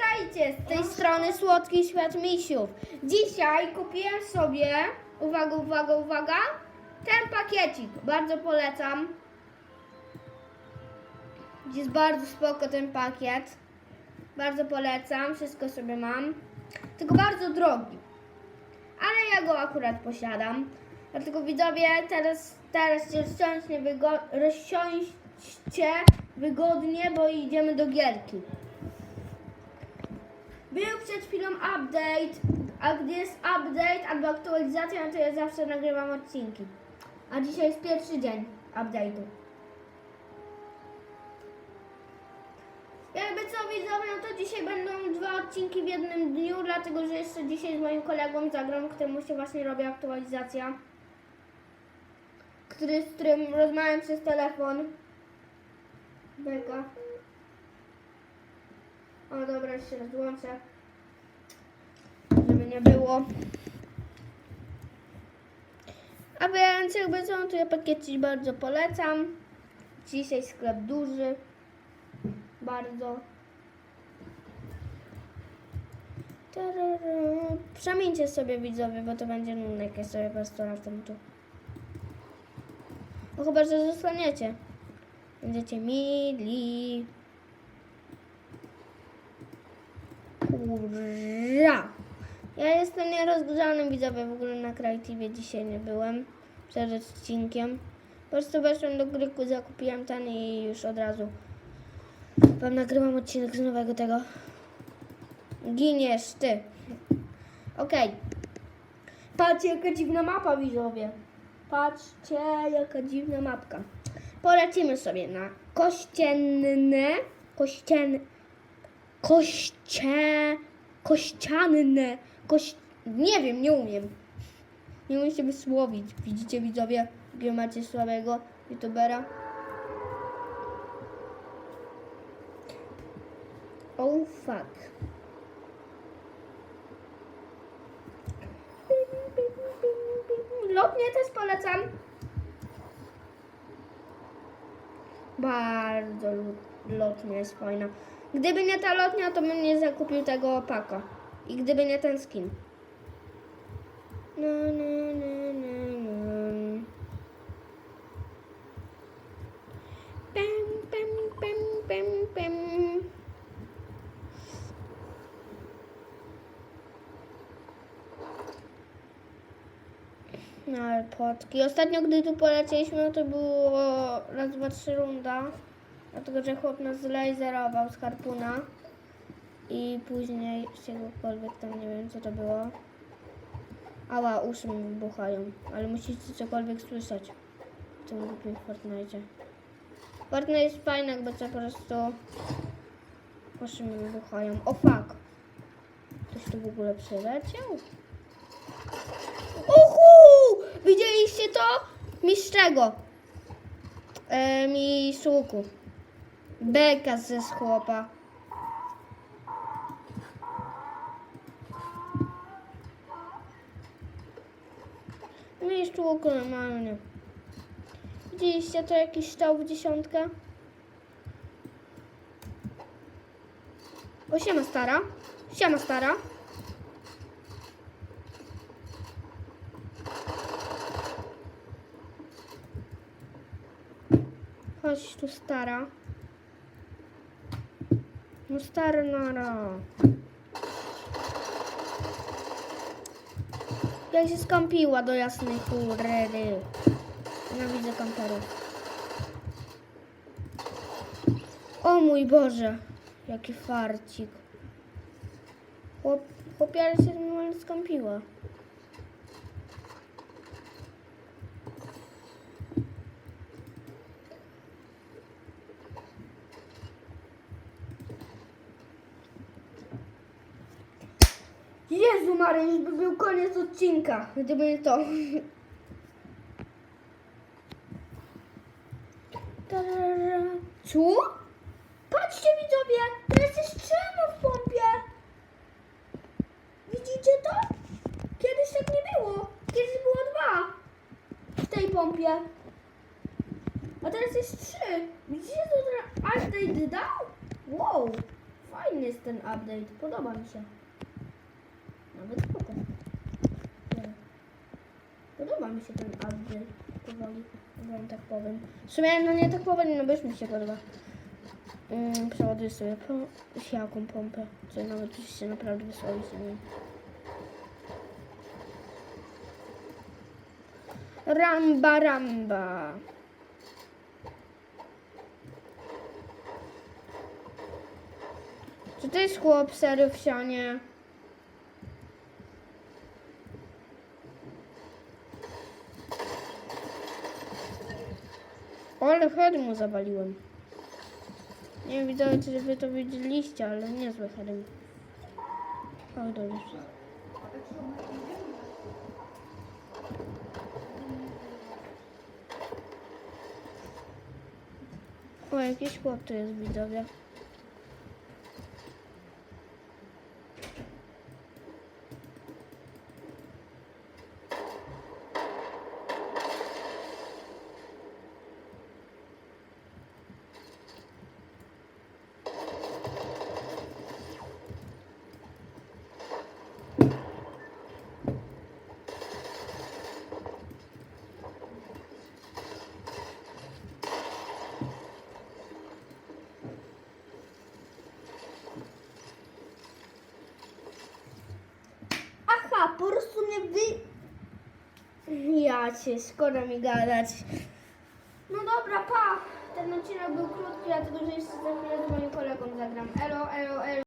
Witajcie z tej strony Słodki Świat Misiów. Dzisiaj kupiłem sobie, uwaga, uwaga, uwaga, ten pakiecik. Bardzo polecam. Jest bardzo spoko ten pakiet. Bardzo polecam, wszystko sobie mam. Tylko bardzo drogi. Ale ja go akurat posiadam. Dlatego widzowie, teraz, teraz rozsiądźcie, wygo- wygodnie, bo idziemy do gierki. Był przed chwilą update, a gdy jest update albo aktualizacja, no to ja zawsze nagrywam odcinki. A dzisiaj jest pierwszy dzień update'u. Jakby co widzowie, no to dzisiaj będą dwa odcinki w jednym dniu, dlatego że jeszcze dzisiaj z moim kolegą zagram, któremu się właśnie robi aktualizacja. Który, z którym rozmawiam przez telefon. Beka. O dobra, jeszcze rozłączę. Było. A więc jakby co, to ja pakiecik bardzo polecam. Dzisiaj sklep duży. Bardzo. Przemieńcie sobie widzowie, bo to będzie nudne, jak ja sobie latam tu. No chyba, że zostaniecie. Będziecie mili. Ja jestem nierozgrzany widzowie, w ogóle na Creative dzisiaj nie byłem przed odcinkiem. Po prostu weszłem do gryku, zakupiłem ten i już od razu wam nagrywam odcinek z nowego tego. Giniesz ty. Okej. Patrzcie jaka dziwna mapa widzowie. Patrzcie jaka dziwna mapka. Polecimy sobie na kościenne, kościenne, koście, kościanne, Nie wiem, nie umiem. Nie umiem się wysłowić. Widzicie widzowie, jakiego macie słabego youtubera? Oh fuck. Lotnie też polecam. Bardzo lotnia jest fajna. Gdyby nie ta lotnia, to bym nie zakupił tego opaka. I gdyby nie ten skin. No, no, no, no, no. Pem, pem, pem, pem, pem. No ale płotki. Ostatnio, gdy tu polecieliśmy, to było raz, dwa, trzy runda. Dlatego, że chłop nas zlaserował z harpuna. I później czegokolwiek tam, nie wiem co to było. Ała, uszy mi wybuchają. Ale musicie cokolwiek słyszeć w tym głupim Fortnite. Fortnite jest fajny, jakby co po prostu uszy mi wybuchają. O fuck! Ktoś tu w ogóle przyleciał? Uhu! Widzieliście to? Mistrz czego? E, mistrz łuku. Beka ze chłopa. Mistrz łuku normalnie. Widzieliście to jakiś stał w dziesiątkę? O, siema stara. Siema stara. Chodź tu stara. No stara nara. Jak się skąpiła do jasnej chóry. Nienawidzę kamperów. O mój Boże. Jaki farcik. Chłop, chłopiara się normalnie skąpiła. Jezu Maria, już by był koniec odcinka, gdyby nie to. Co? Patrzcie widzowie, teraz jest trzema w pompie. Widzicie to? Kiedyś tak nie było. Kiedyś było dwa w tej pompie. A teraz jest trzy. Widzicie co teraz update dał? Wow, fajny jest ten update. Podoba mi się. Nawet spoko. Nie. Podoba mi się ten update. Powoli, wam tak powiem. W sumie, no nie tak powoli, no już mi się podoba. Mm, przeładuję sobie jaką pompę. Co nawet już się naprawdę wysłali z niej. Ramba, ramba. Czy to jest chłop serio w sianie? Ale heady mu zawaliłem. Nie wiem, widzowie, czy wy to widzieliście, ale niezłe heady. O, dobrze. O, jakiś chłop tu jest, widzowie. Po prostu mnie wy... Ja cię, szkoda mi gadać. No dobra, pa! Ten odcinek był krótki, dlatego że jeszcze za chwilę z moim kolegą zagram. Elo, elo, elo.